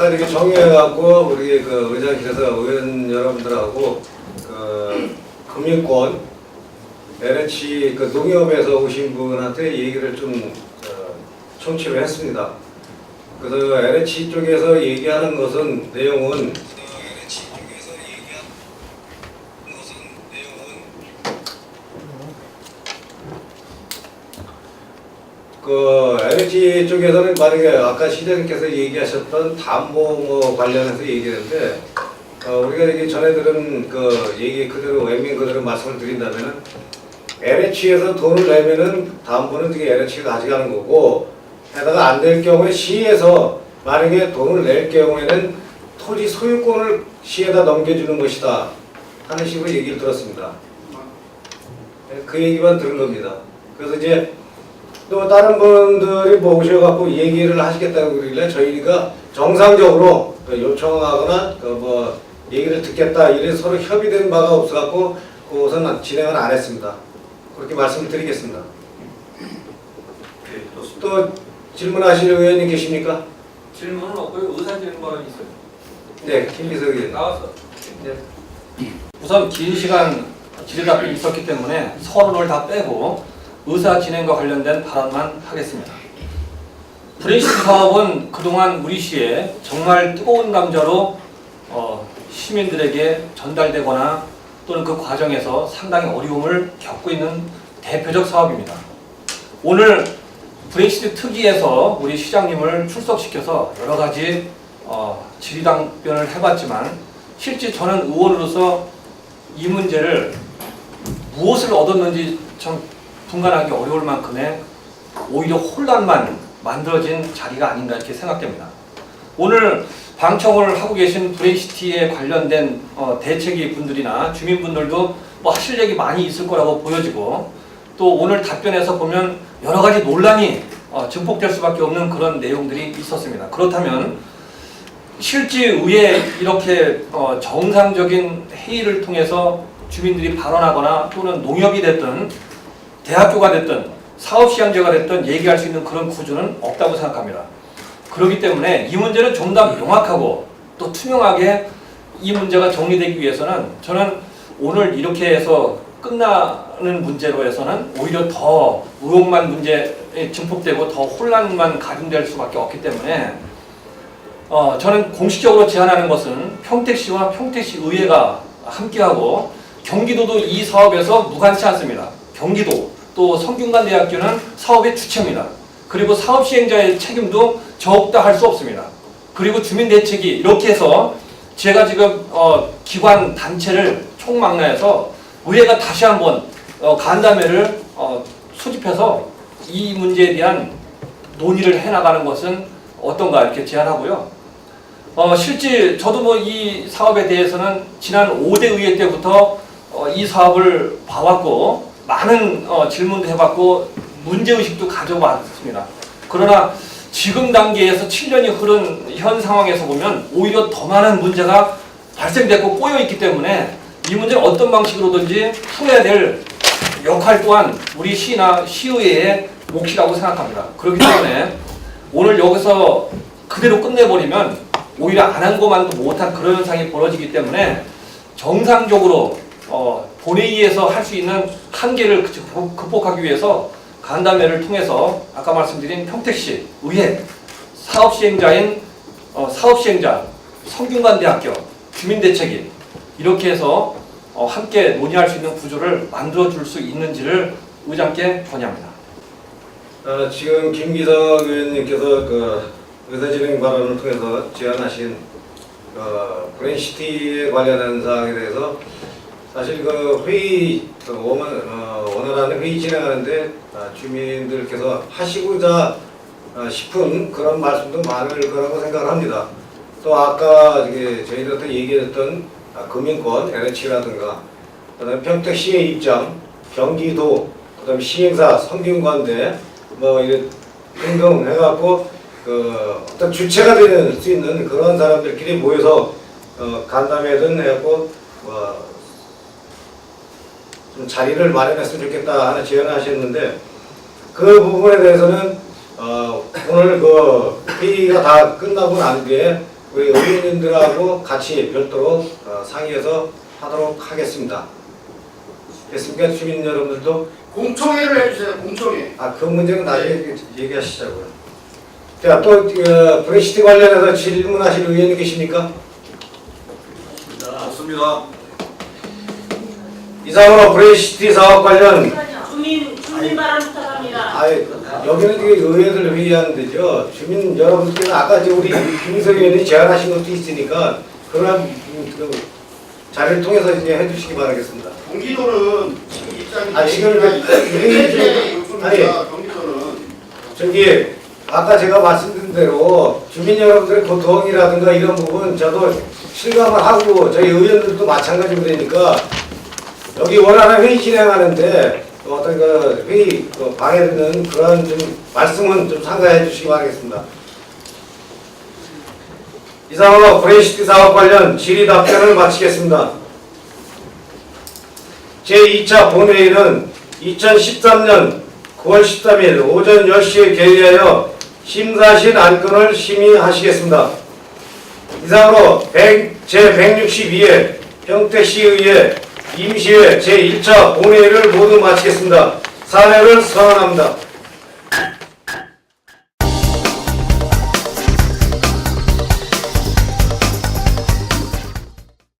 아까 이렇게 정리해갖고 우리 그 의장실에서 의원 여러분들하고 그 금융권 LH 그 농협에서 오신 분한테 얘기를 좀 어, 청취를 했습니다. 그래서 LH 쪽에서 얘기하는 것은 내용은 LH 쪽에서 얘기하는 것은 내용은 그 LG 쪽에서는 만약에 아까 시장님께서 얘기하셨던 담보 뭐 관련해서 얘기했는데 어, 우리가 이게 전에 들은 그 얘기 그대로 외민 그대로 말씀을 드린다면은 LH에서 돈을 내면은 담보는 이게 LH가 가져가는 거고 해다가 안 될 경우에 시에서 만약에 돈을 낼 경우에는 토지 소유권을 시에다 넘겨주는 것이다 하는 식으로 얘기를 들었습니다. 그 얘기만 들은 겁니다. 그래서 이제 또 다른 분들이 뭐 오셔갖고 얘기를 하시겠다고 그러길래 저희가 정상적으로 그 요청하거나 그뭐 얘기를 듣겠다 이래 서로 협의된 바가 없어갖고 그것은 진행을 안 했습니다. 그렇게 말씀을 드리겠습니다. 네, 좋습니다. 또 질문하실 의원님 계십니까? 질문은 없고요. 의사 질문은 있어요. 네, 김비서 의원. 나왔어. 네. 우선 긴 시간 질의답변이 있었기 때문에 서론을 다 빼고 의사 진행과 관련된 발언만 하겠습니다. 브레이시트 사업은 그동안 우리 시에 정말 뜨거운 감자로 어, 시민들에게 전달되거나 또는 그 과정에서 상당히 어려움을 겪고 있는 대표적 사업입니다. 오늘 브레이시트 특위에서 우리 시장님을 출석시켜서 여러 가지 어, 질의답변을 해봤지만 실제 저는 의원으로서 이 문제를 무엇을 얻었는지 참 분간하기 어려울 만큼의 오히려 혼란만 만들어진 자리가 아닌가 이렇게 생각됩니다. 오늘 방청을 하고 계신 브레이시티에 관련된 어, 대책위 분들이나 주민분들도 뭐 하실 얘기 많이 있을 거라고 보여지고 또 오늘 답변에서 보면 여러 가지 논란이 어, 증폭될 수밖에 없는 그런 내용들이 있었습니다. 그렇다면 실제 의회 이렇게 어, 정상적인 회의를 통해서 주민들이 발언하거나 또는 농협이 됐든 대학교가 됐든 사업시행제가 됐든 얘기할 수 있는 그런 구조는 없다고 생각합니다. 그렇기 때문에 이 문제는 좀 더 명확하고 또 투명하게 이 문제가 정리되기 위해서는 저는 오늘 이렇게 해서 끝나는 문제로 해서는 오히려 더 의혹만 문제에 증폭되고 더 혼란만 가중될 수밖에 없기 때문에 어, 저는 공식적으로 제안하는 것은 평택시와 평택시 의회가 함께하고 경기도도 이 사업에서 무관치 않습니다. 경기도 또 성균관대학교는 사업의 주체입니다. 그리고 사업 시행자의 책임도 적다 할 수 없습니다. 그리고 주민 대책이 이렇게 해서 제가 지금 어, 기관 단체를 총망라해서 의회가 다시 한번 어, 간담회를 어, 소집해서 이 문제에 대한 논의를 해나가는 것은 어떤가 이렇게 제안하고요. 어, 실제 저도 뭐 이 사업에 대해서는 지난 5대 의회 때부터 어, 이 사업을 봐왔고 많은 어, 질문도 해봤고 문제의식도 가져왔습니다. 그러나 지금 단계에서 7년이 흐른 현 상황에서 보면 오히려 더 많은 문제가 발생됐고 꼬여있기 때문에 이 문제를 어떤 방식으로든지 풀어야 될 역할 또한 우리 시나 시의회의 몫이라고 생각합니다. 그렇기 때문에 오늘 여기서 그대로 끝내버리면 오히려 안 한 것만도 못한 그런 현상이 벌어지기 때문에 정상적으로 어, 본회의에서 할 수 있는 한계를 극복- 극복하기 위해서 간담회를 통해서 아까 말씀드린 평택시 의회 사업 시행자인 어, 사업 시행자 성균관대학교 주민대책위 이렇게 해서 어, 함께 논의할 수 있는 구조를 만들어 줄 수 있는지를 의장께 건의합니다. 어, 지금 김기석 의원님께서 그 의사진행 발언을 통해서 제안하신 어, 브레인시티에 관련한 사항에 대해서 사실 그 회의 그 원원 어, 원활한 회의 진행하는데 아, 주민들께서 하시고자 어, 싶은 그런 말씀도 많을 거라고 생각을 합니다. 또 아까 이게 저희들한테 얘기했던 아, 금융권 LH라든가 그다음에 평택시의 입장, 경기도 그다음에 시행사 성균관대 뭐 이런 등등 해갖고 그 어떤 주체가 될 수 있는 그런 사람들끼리 모여서 어, 간담회든 해갖고 뭐 좀 자리를 마련했으면 좋겠다 하는 제안을 하셨는데 그 부분에 대해서는 어, 오늘 그 회의가 다 끝나고 난 뒤에 우리 의원님들하고 같이 별도로 어, 상의해서 하도록 하겠습니다. 됐습니까? 주민 여러분들도 공청회를 해주세요. 공청회. 아 그 문제는 나중에 얘기하시자고요. 자, 또 어, 브렉시트 관련해서 질문하실 의원이 계십니까? 없습니다. 이상으로 브렉시트 사업 관련 주민 주민 발언 부탁합니다. 아이, 여기는 되게 의회들 회의하는 데죠. 주민 여러분께는 아까 이제 우리 김석 의원이 제안하신 것도 있으니까 그런 음, 그 자리를 통해서 이제 해주시기 바라겠습니다. 경기도는 지금 입장이 아, 지금 중에- 아니. 경기도는 저기 아까 제가 말씀드린 대로 주민 여러분들의 고통이라든가 이런 부분 저도 실감을 하고 저희 의원들도 마찬가지로 되니까 여기 원활한 회의 진행하는데 또 어떤 그 회의 그 방해되는 그런 좀 말씀은 좀 상가해 주시기 바라겠습니다. 이상으로 브레시트 사업 관련 질의 답변을 마치겠습니다. 제2차 본회의는 2013년 9월 13일 오전 10시에 개의하여 심사실 안건을 심의하시겠습니다. 이상으로 100, 제162회 평택시의회 임시회 제1차 본회의를 모두 마치겠습니다. 사례를 선언합니다.